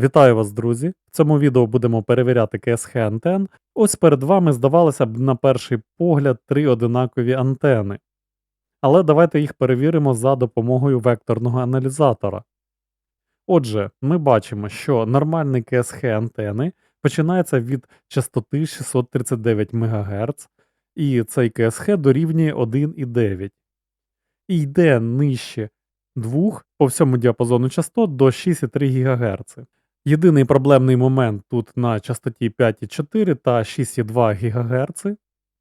Вітаю вас, друзі! В цьому відео будемо перевіряти КСХ антен. Ось перед вами здавалося б на перший погляд три одинакові антени. Але давайте їх перевіримо за допомогою векторного аналізатора. Отже, ми бачимо, що нормальний КСХ антени починається від частоти 639 МГц, і цей КСХ дорівнює 1,9 і йде нижче 2 по всьому діапазону частот до 6,3 ГГц. Єдиний проблемний момент тут на частоті 5,4 та 6,2 ГГц,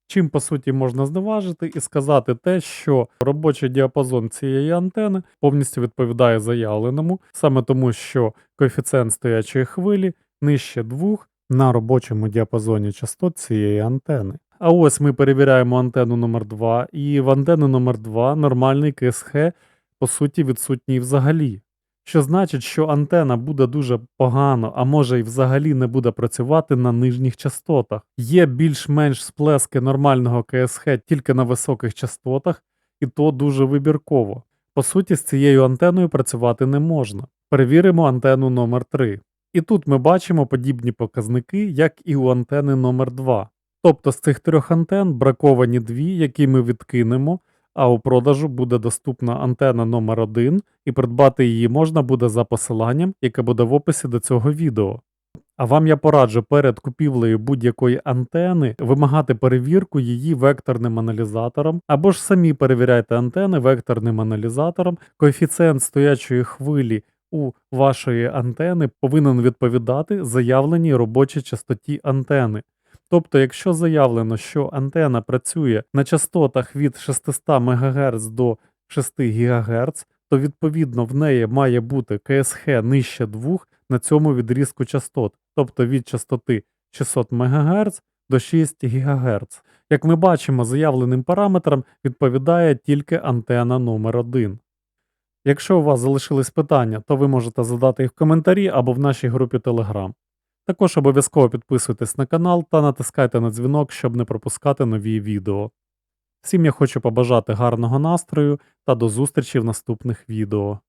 чим по суті можна зневажити і сказати те, що робочий діапазон цієї антени повністю відповідає заявленому, саме тому, що коефіцієнт стоячої хвилі нижче 2 на робочому діапазоні частот цієї антени. А ось ми перевіряємо антенну номер 2 і в антенну номер 2 нормальний КСХ по суті відсутній взагалі. Що значить, що антена буде дуже погано, а може й взагалі не буде працювати на нижніх частотах. Є більш-менш сплески нормального КСХ тільки на високих частотах, і то дуже вибірково. По суті, з цією антеною працювати не можна. Перевіримо антенну номер 3 І тут ми бачимо подібні показники, як і у антени номер 2 Тобто з цих трьох антен браковані дві, які ми відкинемо, а у продажу буде доступна антена номер 1 і придбати її можна буде за посиланням, яке буде в описі до цього відео. А вам я пораджу перед купівлею будь-якої антени вимагати перевірку її векторним аналізатором, або ж самі перевіряйте антени векторним аналізатором. Коефіцієнт стоячої хвилі у вашої антени повинен відповідати заявленій робочій частоті антени. Тобто, якщо заявлено, що антена працює на частотах від 600 МГц до 6 ГГц, то відповідно в неї має бути КСХ нижче 2 на цьому відрізку частот, тобто від частоти 600 МГц до 6 ГГц. Як ми бачимо, заявленим параметрам відповідає тільки антена номер 1 Якщо у вас залишились питання, то ви можете задати їх в коментарі або в нашій групі Telegram. Також обов'язково підписуйтесь на канал та натискайте на дзвінок, щоб не пропускати нові відео. Всім я хочу побажати гарного настрою та до зустрічі в наступних відео.